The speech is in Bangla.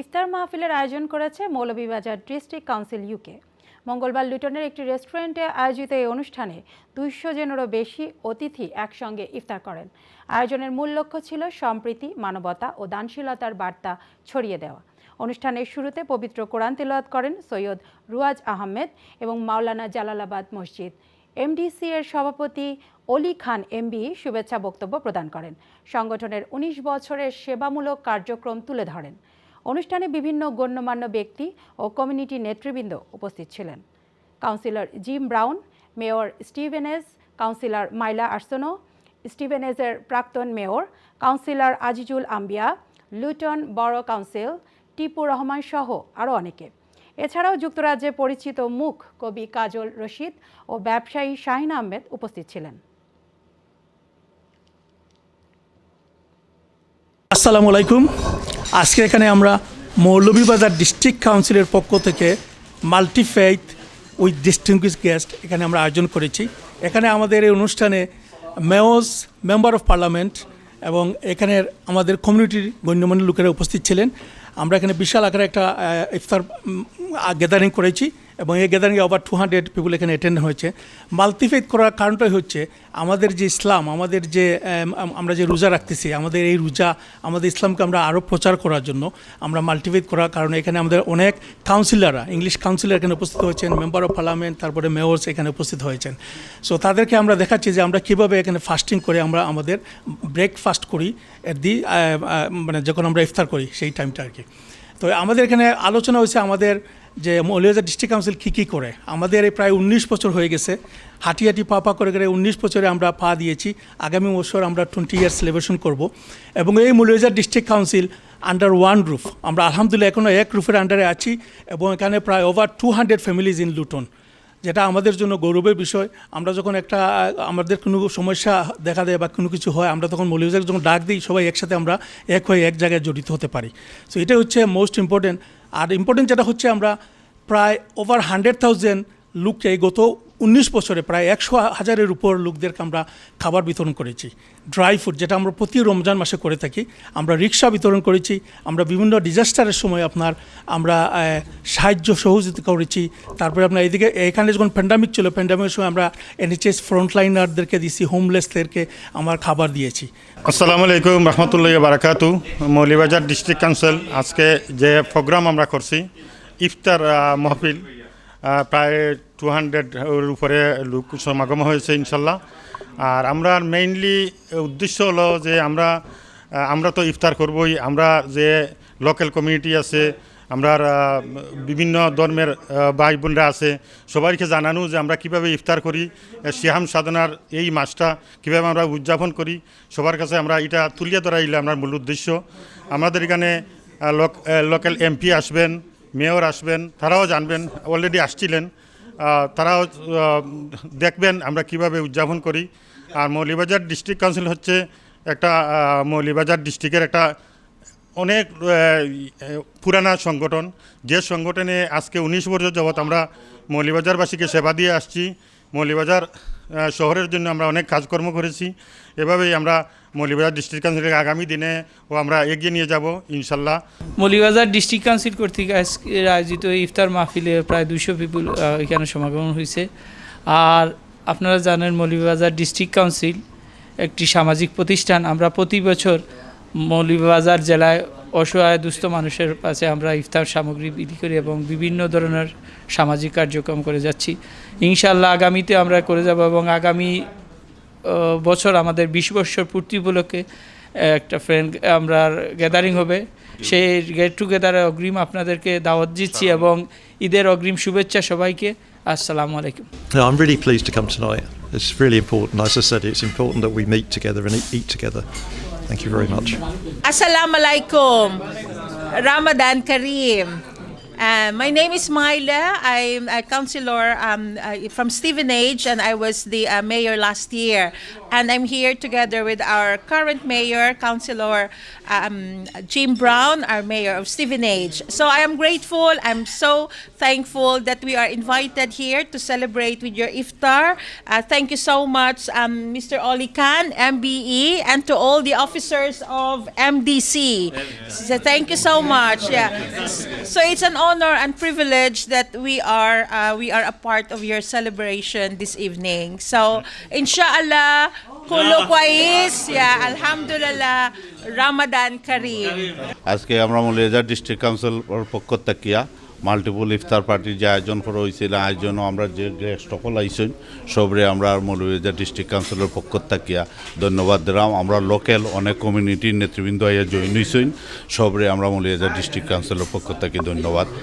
ইফতার মাহফিলের আয়োজন করেছে মৌলভীবাজার ডিস্ট্রিক্ট কাউন্সিল ইউকে। মঙ্গলবার লুটনের একটি রেস্টুরেন্টে আয়োজিত এই অনুষ্ঠানে দুইশো জনেরও বেশি অতিথি একসঙ্গে ইফতার করেন। আয়োজনের মূল লক্ষ্য ছিল সম্প্রীতি, মানবতা ও দানশীলতার বার্তা ছড়িয়ে দেওয়া। অনুষ্ঠানের শুরুতে পবিত্র কোরআন তেলাওয়াত করেন সৈয়দ রুয়াজ আহমেদ এবং মাওলানা জালালাবাদ মসজিদ। এমডিসি এর সভাপতি অলি খান এমবি শুভেচ্ছা বক্তব্য প্রদান করেন। সংগঠনের ১৯ বছরের সেবামূলক কার্যক্রম তুলে ধরেন। অনুষ্ঠানে বিভিন্ন গণ্যমান্য ব্যক্তি ও কমিউনিটি নেতৃবৃন্দ উপস্থিত ছিলেন। Councillor Jim Brown, mayor Stevenage, councillor মাইলা আর্সনো স্টিভেনেজের প্রাক্তন মেয়র কাউন্সিলর আজিজুল আম্বিয়া লুটন বড় কাউন্সিল, টিপু রহমান সহ আরও অনেকে। এছাড়াও যুক্তরাজ্যে পরিচিত মুখ কবি কাজল রশিদ ও ব্যবসায়ী শাহিন আহমেদ উপস্থিত ছিলেন। আসসালামু আলাইকুম। আজকে এখানে আমরা মৌলভীবাজার ডিস্ট্রিক্ট কাউন্সিলের পক্ষ থেকে মাল্টিফেইথ উইথ ডিস্টিংগুইশ গেস্ট এখানে আমরা আয়োজন করেছি। এখানে আমাদের এই অনুষ্ঠানে মেয়র্স মেম্বার অফ পার্লামেন্ট এবং এখানের আমাদের কমিউনিটির গণ্যমান্য লোকেরা উপস্থিত ছিলেন। আমরা এখানে বিশাল আকারে একটা ইফতার গ্যাদারিং করেছি। এবং এই গ্যাদারিংয়ে ওভার টু হান্ড্রেড পিপুল এখানে অ্যাটেন্ড হয়েছে। মাল্টিফেথ করার কারণটাই হচ্ছে আমাদের যে ইসলাম আমাদের যে আম, আম- আমরা যে রোজা রাখতেছি আমাদের এই রোজা আমাদের ইসলামকে আমরা আরও প্রচার করার জন্য আমরা মাল্টিফেথ করার কারণে এখানে আমাদের অনেক কাউন্সিলররা ইংলিশ কাউন্সিলর এখানে উপস্থিত হয়েছেন মেম্বার অফ পার্লামেন্ট তারপরে মেয়র্স এখানে উপস্থিত হয়েছেন। সো তাদেরকে আমরা দেখাচ্ছি যে আমরা কীভাবে এখানে ফাস্টিং করে আমরা আমাদের ব্রেকফাস্ট করি দি মানে যখন আমরা ইফতার করি সেই টাইমটা আর কি। তো আমাদের এখানে আলোচনা হয়েছে আমাদের যে মৌলিয়াজা ডিস্ট্রিক্ট কাউন্সিল কী কী করে? আমাদের এই প্রায় উনিশ বছর হয়ে গেছে। হাঁটি হাঁটি পা পা করে করে উনিশ বছরে আমরা পা দিয়েছি। আগামী বছর আমরা টোয়েন্টি ইয়ার সেলিব্রেশন করব। এবং এই মৌলিয়াজা district council under one roof আমরা আলহামদুলিল্লাহ এখনও এক রুফের আন্ডারে আছি এবং এখানে প্রায় over two hundred families in Luton যেটা আমাদের জন্য গৌরবের বিষয়। আমরা যখন একটা, আমাদের কোনো সমস্যা দেখা দেয় বা কোনো কিছু হয়, আমরা তখন মলিউজাকে যখন ডাক দিই, সবাই একসাথে আমরা এক হয়ে এক জায়গায় জড়িত হতে পারি। সো এটা হচ্ছে মোস্ট ইম্পর্টেন্ট আর ইম্পর্টেন্ট যেটা হচ্ছে আমরা প্রায় ওভার হান্ড্রেড থাউজেন্ড লোককে গত উনিশ বছরে প্রায় একশো হাজারের উপর লোকদেরকে আমরা খাবার বিতরণ করেছি। ড্রাই ফুড, যেটা আমরা প্রতি রমজান মাসে করে থাকি, আমরা রিক্সা বিতরণ করেছি, আমরা বিভিন্ন ডিজাস্টারের সময় আপনার আমরা সাহায্য সহযোগিতা করেছি। তারপরে আপনার এদিকে, এখানে যখন প্যান্ডামিক ছিল প্যান্ডামিকের সময় আমরা এনএচএস ফ্রন্টলাইনারদেরকে দিয়েছি হোমলেসদেরকে আমার খাবার দিয়েছি। আসসালামু আলাইকুম, রহমতুল্লাহ বারাকাতু। মৌলিবাজার ডিস্ট্রিক্ট কাউন্সিল, আজকে যে প্রোগ্রাম আমরা করছি, ইফতার মাহফিল প্রায় টু হান্ড্রেড উপরে লোক সমাগম হয়েছে ইনশাল্লাহ। আর আমরা মেইনলি উদ্দেশ্য হলো যে আমরা আমরা তো ইফতার করবই, আমরা যে লোকাল কমিউনিটি আছে, আমরা বিভিন্ন ধর্মের ভাই বোনরা আছে, সবাইকে জানানো যে আমরা কীভাবে ইফতার করি, এ সাধনার এই মাসটা কীভাবে আমরা উদযাপন করি, সবার কাছে আমরা এটা তুলিয়ে ধরাইলে আমার মূল উদ্দেশ্য। আমাদের এখানে লোকাল এমপি আসবেন মেয়র আসবেন, তারাও জানবেন অলরেডি আসছিলেন। তারাও দেখবেন আমরা কীভাবে উদযাপন করি। আর মৌলিবাজার ডিস্ট্রিক্ট কাউন্সিল হচ্ছে একটা মৌলিবাজার ডিস্ট্রিক্টের একটা অনেক পুরানা সংগঠন। যে সংগঠনে আজকে উনিশ বছর যাবৎ আমরা মৌলিবাজারবাসীকে সেবা দিয়ে আসছি মৌলিবাজার শহরের জন্য আমরা অনেক কাজকর্ম করেছি। এভাবেই আমরা মৌলিবাজার ডিস্ট্রিক্ট কাউন্সিলের আগামী দিনে ও আমরা এগিয়ে নিয়ে যাব, ইনশাল্লাহ। মৌলিবাজার ডিস্ট্রিক্ট কাউন্সিল কর্তৃক আয়োজিত ইফতার মাহফিলে প্রায় দুশো পিপুল এখানে সমাগম হয়েছে। আর আপনারা জানেন মৌলিবাজার ডিস্ট্রিক্ট কাউন্সিল একটি সামাজিক প্রতিষ্ঠান। আমরা প্রতি বছর মৌলিবাজার জেলায় অসহায় দুস্থ মানুষের কাছে আমরা ইফতার সামগ্রী বিক্রি করি এবং বিভিন্ন ধরনের সামাজিক কার্যক্রম করে যাচ্ছি ইনশাল্লাহ আগামীতে আমরা করে যাব এবং আগামী বছর আমাদের বিশ বছর পূর্তি উপলক্ষে একটা ফ্রেন্ড আমরা গ্যাদারিং হবে সেই গেট টুগেদারে অগ্রিম আপনাদেরকে দাওয়াত দিচ্ছি এবং ঈদের অগ্রিম শুভেচ্ছা সবাইকে আসসালামু আলাইকুম I'm really pleased to come tonight. It's really important. As I said, it's important that we meet together and eat, eat together. Thank you very much. Assalamualaikum. Ramadan Kareem. Uh, my name is Myla. I'm a councilor um, uh, from Stevenage, and I was the uh, mayor last year. And I'm here together with our current mayor, Councilor um, Jim Brown, our mayor of Stevenage. So I am grateful. I'm so thankful that we are invited here to celebrate with your iftar. Uh, thank you so much, um, Mr. Oli Khan, MBE, and to all the officers of MDC. So thank you so much. Yeah. So it's an honor and privilege that we are uh, we are a part of your celebration this evening. So inshallah, kulo kwais, yeah, alhamdulillah, Ramadan Kareem. আজকে আমরা মৌলিয়াজার ডিস্ট্রিক্ট কাউন্সিল পক্ষ থাকিয়া মাল্টিপল ইফতার পার্টির যে আয়োজন করা হয়েছিল, আয়োজনও আমরা যে গেস্ট সকল আইসেন সবরে আমরা মৌলভীবাজার ডিস্ট্রিক্ট কাউন্সিলের পক্ষ থাকিয়া ধন্যবাদ দিলাম। আমরা লোকাল অনেক কমিউনিটির নেতৃবৃন্দ আইয়া জয়েন হয়েছেন সবরে আমরা মৌলভীবাজার ডিস্ট্রিক্ট কাউন্সিলের পক্ষ থাকি ধন্যবাদ।